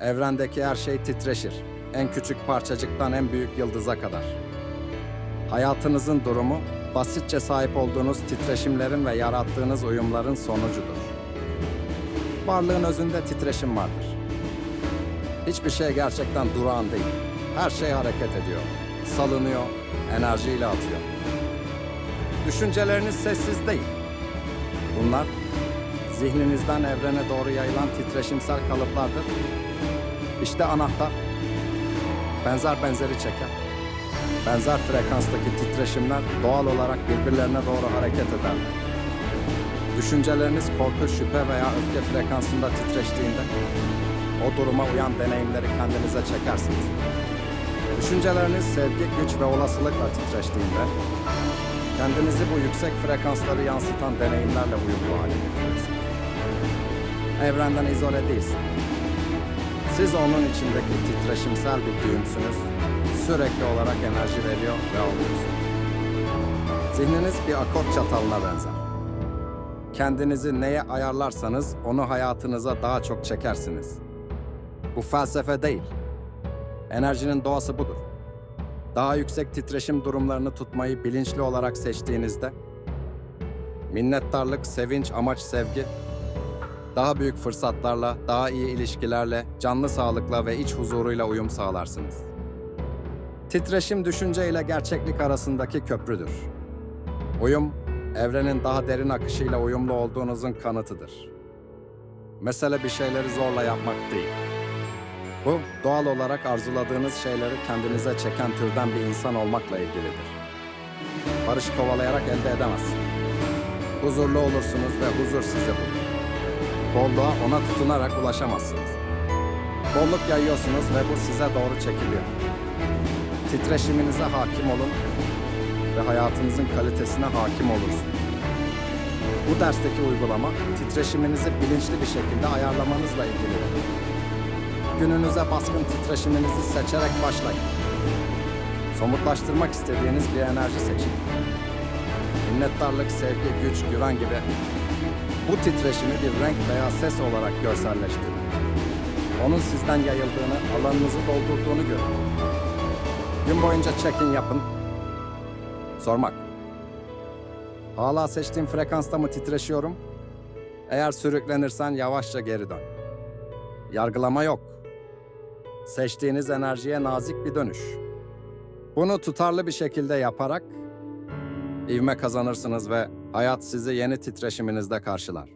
Evrendeki her şey titreşir. En küçük parçacıktan en büyük yıldıza kadar. Hayatınızın durumu, basitçe sahip olduğunuz titreşimlerin ve yarattığınız uyumların sonucudur. Varlığın özünde titreşim vardır. Hiçbir şey gerçekten durağan değil. Her şey hareket ediyor, salınıyor, enerjiyle atıyor. Düşünceleriniz sessiz değil. Bunlar zihninizden evrene doğru yayılan titreşimsel kalıplardır. İşte anahtar. Benzer benzeri çeker. Benzer frekanstaki titreşimler doğal olarak birbirlerine doğru hareket ederler. Düşünceleriniz korku, şüphe veya öfke frekansında titreştiğinde o duruma uyan deneyimleri kendinize çekersiniz. Düşünceleriniz sevgi, güç ve olasılıkla titreştiğinde kendinizi bu yüksek frekansları yansıtan deneyimlerle uyumlu hale getirirsiniz. Evrenden izole değilsin. Siz onun içindeki titreşimsel bir düğümsünüz. Sürekli olarak enerji veriyor ve alıyorsunuz. Zihniniz bir akort çatalına benzer. Kendinizi neye ayarlarsanız onu hayatınıza daha çok çekersiniz. Bu felsefe değil. Enerjinin doğası budur. Daha yüksek titreşim durumlarını tutmayı bilinçli olarak seçtiğinizde minnettarlık, sevinç, amaç, sevgi daha büyük fırsatlarla, daha iyi ilişkilerle, canlı sağlıkla ve iç huzuruyla uyum sağlarsınız. Titreşim düşünce ile gerçeklik arasındaki köprüdür. Uyum, evrenin daha derin akışıyla uyumlu olduğunuzun kanıtıdır. Mesele bir şeyleri zorla yapmak değil. Bu, doğal olarak arzuladığınız şeyleri kendinize çeken türden bir insan olmakla ilgilidir. Barış kovalayarak elde edemezsiniz. Huzurlu olursunuz ve huzur sizi bulur. Bolluğa ona tutunarak ulaşamazsınız. Bolluk yayıyorsunuz ve bu size doğru çekiliyor. Titreşiminize hakim olun ve hayatınızın kalitesine hakim olursunuz. Bu dersteki uygulama titreşiminizi bilinçli bir şekilde ayarlamanızla ilgilidir. Gününüze baskın titreşiminizi seçerek başlayın. Somutlaştırmak istediğiniz bir enerji seçin. Minnettarlık, sevgi, güç, güven gibi bu titreşimi bir renk veya ses olarak görselleştirin. Onun sizden yayıldığını, alanınızı doldurduğunu görün. Gün boyunca check-in yapın. Sormak. Hala seçtiğim frekansta mı titreşiyorum? Eğer sürüklenirsen yavaşça geri dön. Yargılama yok. Seçtiğiniz enerjiye nazik bir dönüş. Bunu tutarlı bir şekilde yaparak ivme kazanırsınız ve hayat sizi yeni titreşiminizde karşılar.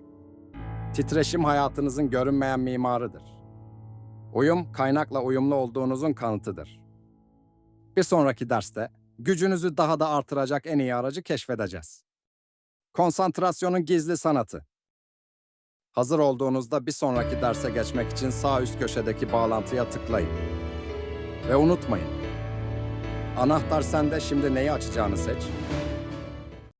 Titreşim hayatınızın görünmeyen mimarıdır. Uyum, kaynakla uyumlu olduğunuzun kanıtıdır. Bir sonraki derste gücünüzü daha da artıracak en iyi aracı keşfedeceğiz. Konsantrasyonun gizli sanatı. Hazır olduğunuzda bir sonraki derse geçmek için sağ üst köşedeki bağlantıya tıklayın. Ve unutmayın, anahtar sende şimdi neyi açacağını seç,